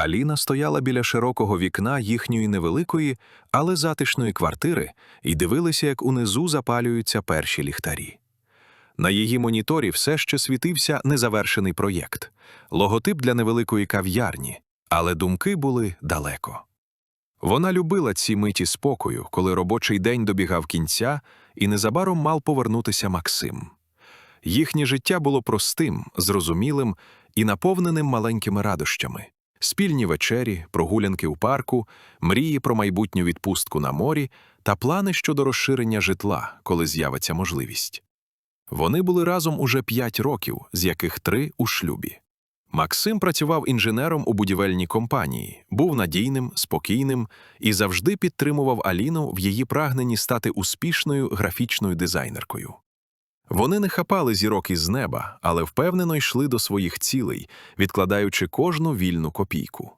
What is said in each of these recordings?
Аліна стояла біля широкого вікна їхньої невеликої, але затишної квартири і дивилася, як унизу запалюються перші ліхтарі. На її моніторі все ще світився незавершений проєкт логотип для невеликої кав'ярні, але думки були далеко. Вона любила ці миті спокою, коли робочий день добігав кінця, і незабаром мав повернутися Максим. Їхнє життя було простим, зрозумілим і наповненим маленькими радощами. Спільні вечері, прогулянки у парку, мрії про майбутню відпустку на морі та плани щодо розширення житла, коли з'явиться можливість. Вони були разом уже п'ять років, з яких три у шлюбі. Максим працював інженером у будівельній компанії, був надійним, спокійним і завжди підтримував Аліну в її прагненні стати успішною графічною дизайнеркою. Вони не хапали зірок із неба, але впевнено йшли до своїх цілей, відкладаючи кожну вільну копійку.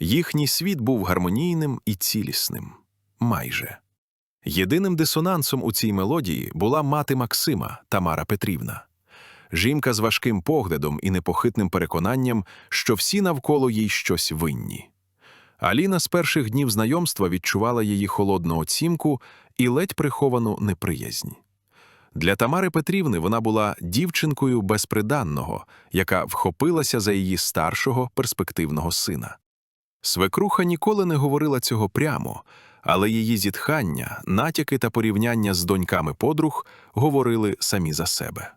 Їхній світ був гармонійним і цілісним. Майже. Єдиним дисонансом у цій мелодії була мати Максима Тамара Петрівна. Жінка з важким поглядом і непохитним переконанням, що всі навколо їй щось винні. Аліна з перших днів знайомства відчувала її холодну оцінку і ледь приховану неприязнь. Для Тамари Петрівни вона була дівчинкою безприданного, яка вхопилася за її старшого перспективного сина. Свекруха ніколи не говорила цього прямо, але її зітхання, натяки та порівняння з доньками подруг говорили самі за себе.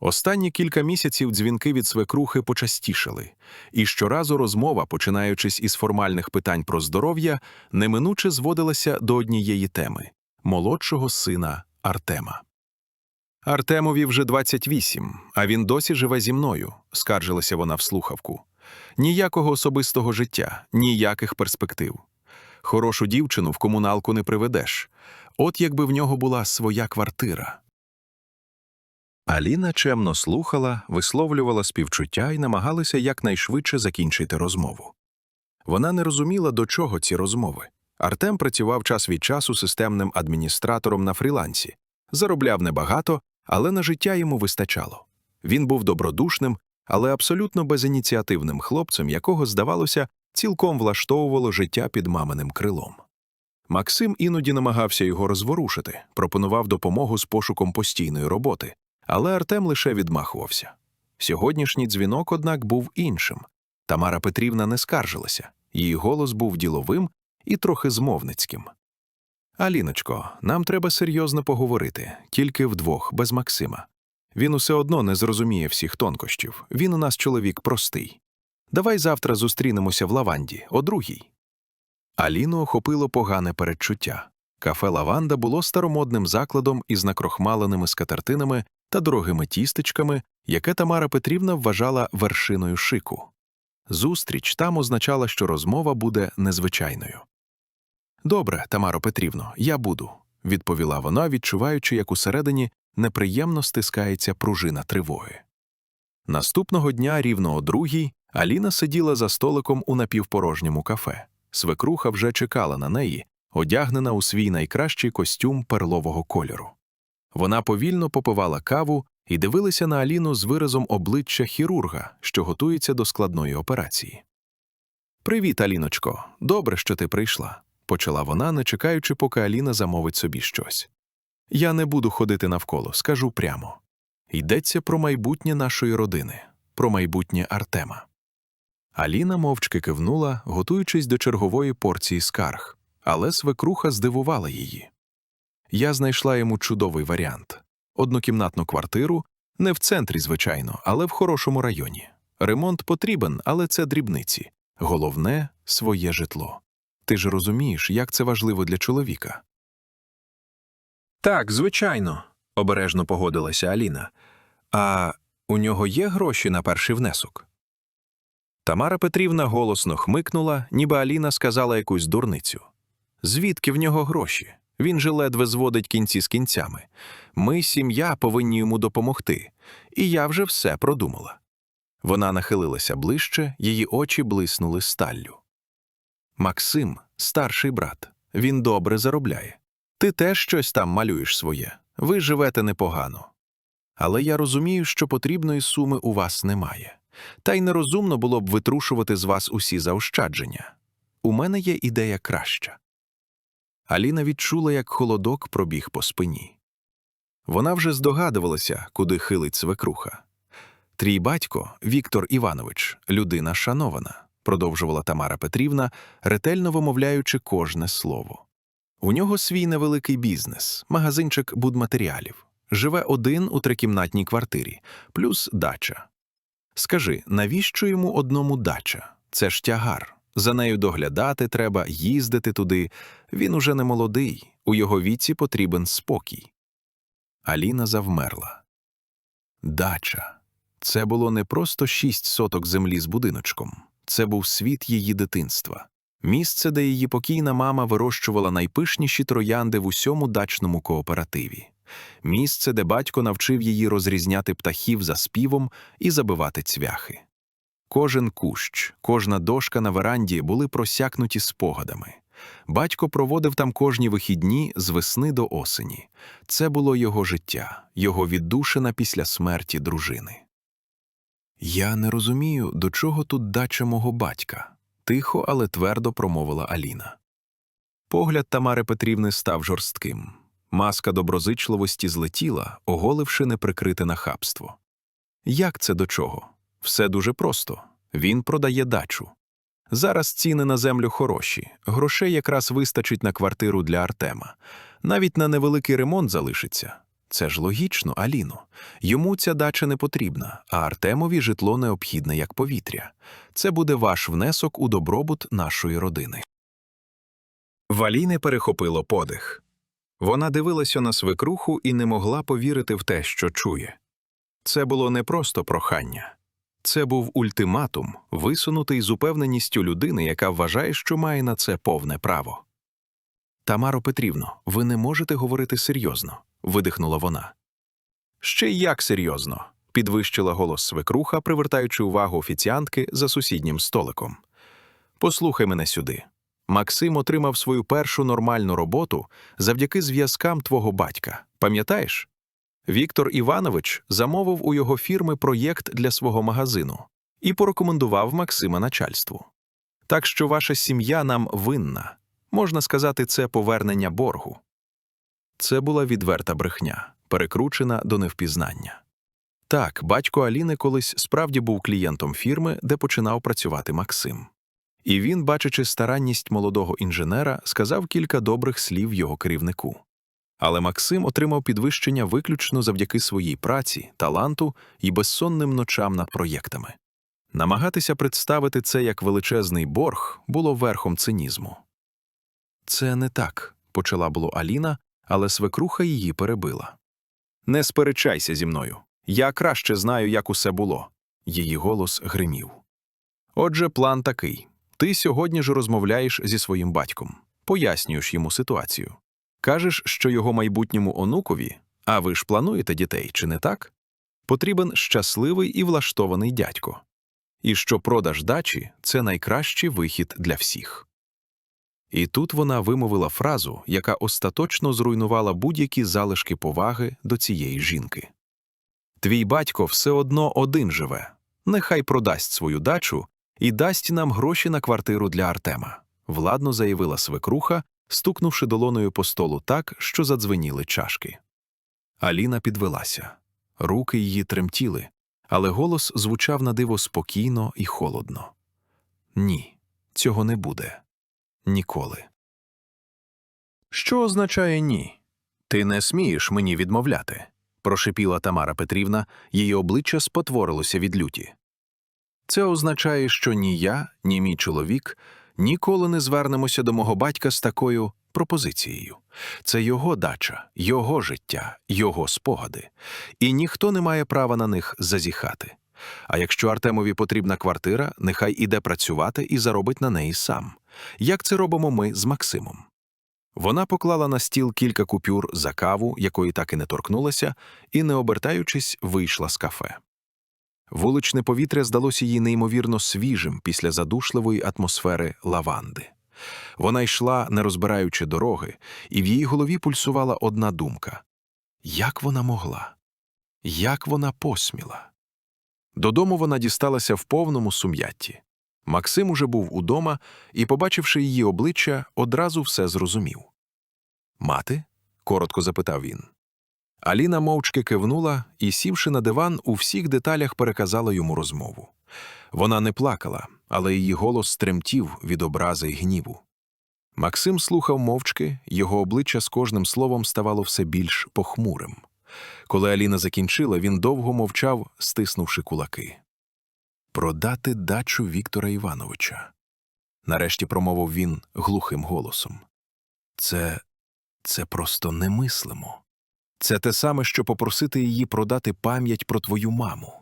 Останні кілька місяців дзвінки від свекрухи почастішали, і щоразу розмова, починаючись із формальних питань про здоров'я, неминуче зводилася до однієї теми молодшого сина Артема. Артемові вже 28, а він досі живе зі мною, скаржилася вона в слухавку. Ніякого особистого життя, ніяких перспектив. Хорошу дівчину в комуналку не приведеш. От якби в нього була своя квартира. Аліна чемно слухала, висловлювала співчуття і намагалася якнайшвидше закінчити розмову. Вона не розуміла, до чого ці розмови. Артем працював час від часу системним адміністратором на фрілансі, заробляв небагато, але на життя йому вистачало. Він був добродушним, але абсолютно безініціативним хлопцем, якого, здавалося, цілком влаштовувало життя під маминим крилом. Максим іноді намагався його розворушити, пропонував допомогу з пошуком постійної роботи, але Артем лише відмахувався. Сьогоднішній дзвінок, однак, був іншим. Тамара Петрівна не скаржилася, її голос був діловим і трохи змовницьким. Аліночко, нам треба серйозно поговорити, тільки вдвох, без Максима. Він усе одно не зрозуміє всіх тонкощів. Він у нас чоловік простий. Давай завтра зустрінемося в лаванді, о другій. Аліну охопило погане передчуття. Кафе Лаванда було старомодним закладом із накрохмаленими скатертинами та дорогими тістечками, яке Тамара Петрівна вважала вершиною шику. Зустріч там означала, що розмова буде незвичайною. Добре, Тамаро Петрівно, я буду, відповіла вона, відчуваючи, як усередині неприємно стискається пружина тривоги. Наступного дня, рівно о другій, Аліна сиділа за столиком у напівпорожньому кафе. Свекруха вже чекала на неї, одягнена у свій найкращий костюм перлового кольору. Вона повільно попивала каву і дивилася на Аліну з виразом обличчя хірурга, що готується до складної операції. Привіт, Аліночко, добре, що ти прийшла, почала вона, не чекаючи, поки Аліна замовить собі щось. Я не буду ходити навколо, скажу прямо. Йдеться про майбутнє нашої родини, про майбутнє Артема. Аліна мовчки кивнула, готуючись до чергової порції скарг, але свекруха здивувала її. Я знайшла йому чудовий варіант однокімнатну квартиру, не в центрі, звичайно, але в хорошому районі. Ремонт потрібен, але це дрібниці. Головне своє житло. Ти ж розумієш, як це важливо для чоловіка. Так, звичайно, обережно погодилася Аліна. А у нього є гроші на перший внесок. Тамара Петрівна голосно хмикнула, ніби Аліна сказала якусь дурницю. Звідки в нього гроші? Він же ледве зводить кінці з кінцями. Ми, сім'я, повинні йому допомогти. І я вже все продумала. Вона нахилилася ближче, її очі блиснули сталлю. Максим, старший брат, він добре заробляє. Ти теж щось там малюєш своє, ви живете непогано. Але я розумію, що потрібної суми у вас немає. Та й нерозумно було б витрушувати з вас усі заощадження. У мене є ідея краща. Аліна відчула, як холодок пробіг по спині. Вона вже здогадувалася, куди хилить свекруха. Трій батько, Віктор Іванович, людина шанована, продовжувала Тамара Петрівна, ретельно вимовляючи кожне слово. У нього свій невеликий бізнес, магазинчик будматеріалів. Живе один у трикімнатній квартирі, плюс дача. Скажи, навіщо йому одному дача? Це ж тягар. За нею доглядати треба, їздити туди. Він уже не молодий, у його віці потрібен спокій. Аліна завмерла. Дача. Це було не просто шість соток землі з будиночком. Це був світ її дитинства. Місце, де її покійна мама вирощувала найпишніші троянди в усьому дачному кооперативі. Місце, де батько навчив її розрізняти птахів за співом і забивати цвяхи. Кожен кущ, кожна дошка на веранді були просякнуті спогадами. Батько проводив там кожні вихідні з весни до осені. Це було його життя, його віддушина після смерті дружини. Я не розумію, до чого тут дача мого батька, тихо, але твердо промовила Аліна. Погляд Тамари Петрівни став жорстким. Маска доброзичливості злетіла, оголивши неприкрите нахабство. Як це до чого? Все дуже просто. Він продає дачу. Зараз ціни на землю хороші, грошей якраз вистачить на квартиру для Артема. Навіть на невеликий ремонт залишиться. Це ж логічно, Аліно. Йому ця дача не потрібна, а Артемові житло необхідне як повітря. Це буде ваш внесок у добробут нашої родини. Валіни перехопило подих. Вона дивилася на свекруху і не могла повірити в те, що чує. Це було не просто прохання. Це був ультиматум, висунутий з упевненістю людини, яка вважає, що має на це повне право. Тамаро Петрівно, ви не можете говорити серйозно, видихнула вона. Ще як серйозно, підвищила голос свекруха, привертаючи увагу офіціантки за сусіднім столиком. Послухай мене сюди. Максим отримав свою першу нормальну роботу завдяки зв'язкам твого батька. Пам'ятаєш? Віктор Іванович замовив у його фірми проєкт для свого магазину і порекомендував Максима начальству. Так що ваша сім'я нам винна. Можна сказати, це повернення боргу. Це була відверта брехня, перекручена до невпізнання. Так, батько Аліни колись справді був клієнтом фірми, де починав працювати Максим. І він, бачачи старанність молодого інженера, сказав кілька добрих слів його керівнику. Але Максим отримав підвищення виключно завдяки своїй праці, таланту і безсонним ночам над проєктами. Намагатися представити це як величезний борг було верхом цинізму. Це не так, почала було Аліна, але свекруха її перебила. Не сперечайся зі мною. Я краще знаю, як усе було. Її голос гримів. Отже, план такий ти сьогодні ж розмовляєш зі своїм батьком, пояснюєш йому ситуацію. Кажеш, що його майбутньому онукові, а ви ж плануєте дітей, чи не так? Потрібен щасливий і влаштований дядько. І що продаж дачі це найкращий вихід для всіх. І тут вона вимовила фразу, яка остаточно зруйнувала будь-які залишки поваги до цієї жінки. Твій батько все одно один живе, нехай продасть свою дачу і дасть нам гроші на квартиру для Артема, владно заявила свекруха, стукнувши долоною по столу так, що задзвеніли чашки. Аліна підвелася. Руки її тремтіли, але голос звучав на диво спокійно і холодно. Ні, цього не буде. Ніколи. Що означає ні? Ти не смієш мені відмовляти, прошипіла Тамара Петрівна, її обличчя спотворилося від люті. Це означає, що ні я, ні мій чоловік ніколи не звернемося до мого батька з такою пропозицією. Це його дача, його життя, його спогади, і ніхто не має права на них зазіхати. А якщо Артемові потрібна квартира, нехай іде працювати і заробить на неї сам. Як це робимо ми з Максимом? Вона поклала на стіл кілька купюр за каву, якої так і не торкнулася, і, не обертаючись, вийшла з кафе. Вуличне повітря здалося їй неймовірно свіжим після задушливої атмосфери лаванди. Вона йшла, не розбираючи дороги, і в її голові пульсувала одна думка як вона могла? Як вона посміла? Додому вона дісталася в повному сум'ятті. Максим уже був удома і, побачивши її обличчя, одразу все зрозумів. Мати? коротко запитав він. Аліна мовчки кивнула і, сівши на диван, у всіх деталях переказала йому розмову. Вона не плакала, але її голос тремтів від образи й гніву. Максим слухав мовчки, його обличчя з кожним словом ставало все більш похмурим. Коли Аліна закінчила, він довго мовчав, стиснувши кулаки. Продати дачу Віктора Івановича. Нарешті промовив він глухим голосом. Це. це просто немислимо. Це те саме, що попросити її продати пам'ять про твою маму.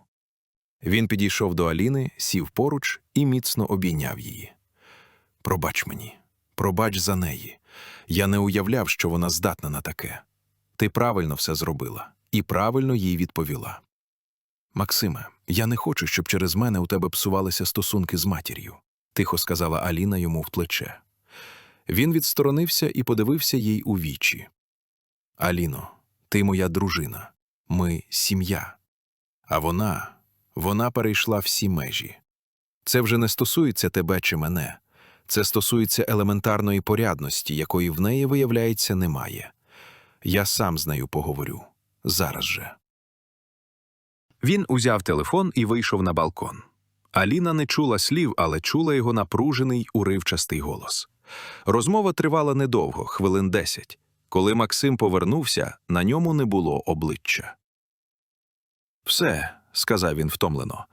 Він підійшов до Аліни, сів поруч і міцно обійняв її. Пробач мені, пробач за неї. Я не уявляв, що вона здатна на таке. Ти правильно все зробила і правильно їй відповіла. Максиме, я не хочу, щоб через мене у тебе псувалися стосунки з матір'ю, тихо сказала Аліна йому в плече. Він відсторонився і подивився їй у вічі. Аліно, ти моя дружина, ми сім'я. А вона, вона перейшла всі межі. Це вже не стосується тебе чи мене, це стосується елементарної порядності, якої в неї, виявляється, немає. Я сам з нею поговорю. Зараз же. Він узяв телефон і вийшов на балкон. Аліна не чула слів, але чула його напружений, уривчастий голос. Розмова тривала недовго, хвилин десять. Коли Максим повернувся, на ньому не було обличчя. Все, сказав він втомлено.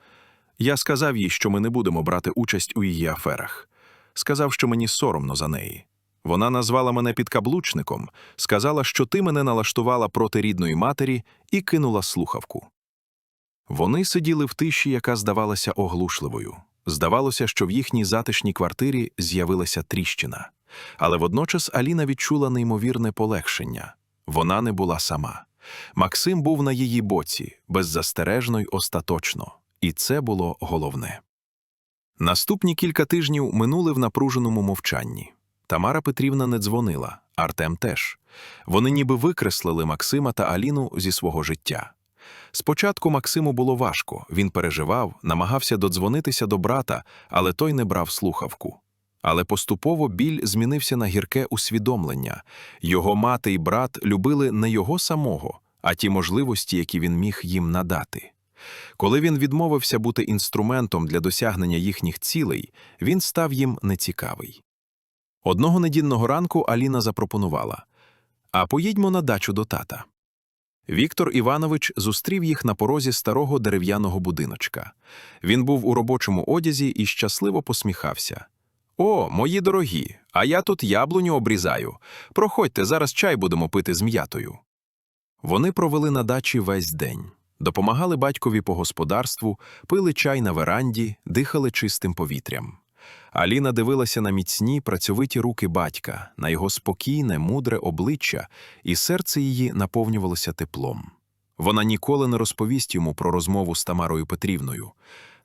Я сказав їй, що ми не будемо брати участь у її аферах. Сказав, що мені соромно за неї. Вона назвала мене підкаблучником, сказала, що ти мене налаштувала проти рідної матері, і кинула слухавку. Вони сиділи в тиші, яка здавалася оглушливою. Здавалося, що в їхній затишній квартирі з'явилася тріщина. Але водночас Аліна відчула неймовірне полегшення. Вона не була сама. Максим був на її боці, беззастережно й остаточно, і це було головне. Наступні кілька тижнів минули в напруженому мовчанні. Тамара Петрівна не дзвонила, Артем теж. Вони ніби викреслили Максима та Аліну зі свого життя. Спочатку Максиму було важко, він переживав, намагався додзвонитися до брата, але той не брав слухавку. Але поступово біль змінився на гірке усвідомлення його мати і брат любили не його самого, а ті можливості, які він міг їм надати. Коли він відмовився бути інструментом для досягнення їхніх цілей, він став їм нецікавий. Одного недільного ранку Аліна запропонувала А поїдьмо на дачу до тата. Віктор Іванович зустрів їх на порозі старого дерев'яного будиночка. Він був у робочому одязі і щасливо посміхався. О, мої дорогі, а я тут яблуню обрізаю. Проходьте, зараз чай будемо пити з м'ятою. Вони провели на дачі весь день, допомагали батькові по господарству, пили чай на веранді, дихали чистим повітрям. Аліна дивилася на міцні, працьовиті руки батька, на його спокійне, мудре обличчя, і серце її наповнювалося теплом. Вона ніколи не розповість йому про розмову з Тамарою Петрівною,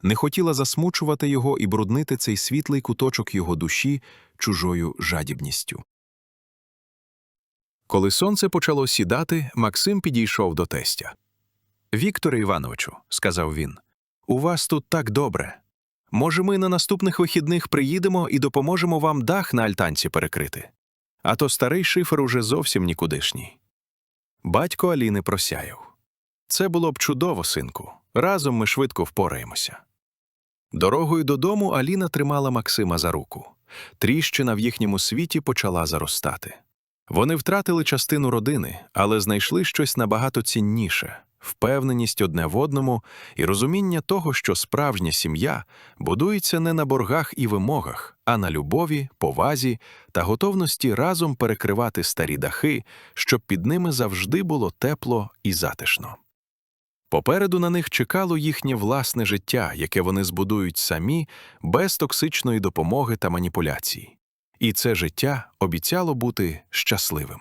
не хотіла засмучувати його і бруднити цей світлий куточок його душі чужою жадібністю. Коли сонце почало сідати, Максим підійшов до тестя. Вікторе Івановичу, сказав він, у вас тут так добре. Може, ми на наступних вихідних приїдемо і допоможемо вам дах на альтанці перекрити. А то старий шифер уже зовсім нікудишній. Батько Аліни просяяв. Це було б чудово, синку. Разом ми швидко впораємося. Дорогою додому Аліна тримала Максима за руку. Тріщина в їхньому світі почала заростати. Вони втратили частину родини, але знайшли щось набагато цінніше впевненість одне в одному і розуміння того, що справжня сім'я будується не на боргах і вимогах, а на любові, повазі та готовності разом перекривати старі дахи, щоб під ними завжди було тепло і затишно. Попереду на них чекало їхнє власне життя, яке вони збудують самі без токсичної допомоги та маніпуляцій. І це життя обіцяло бути щасливим.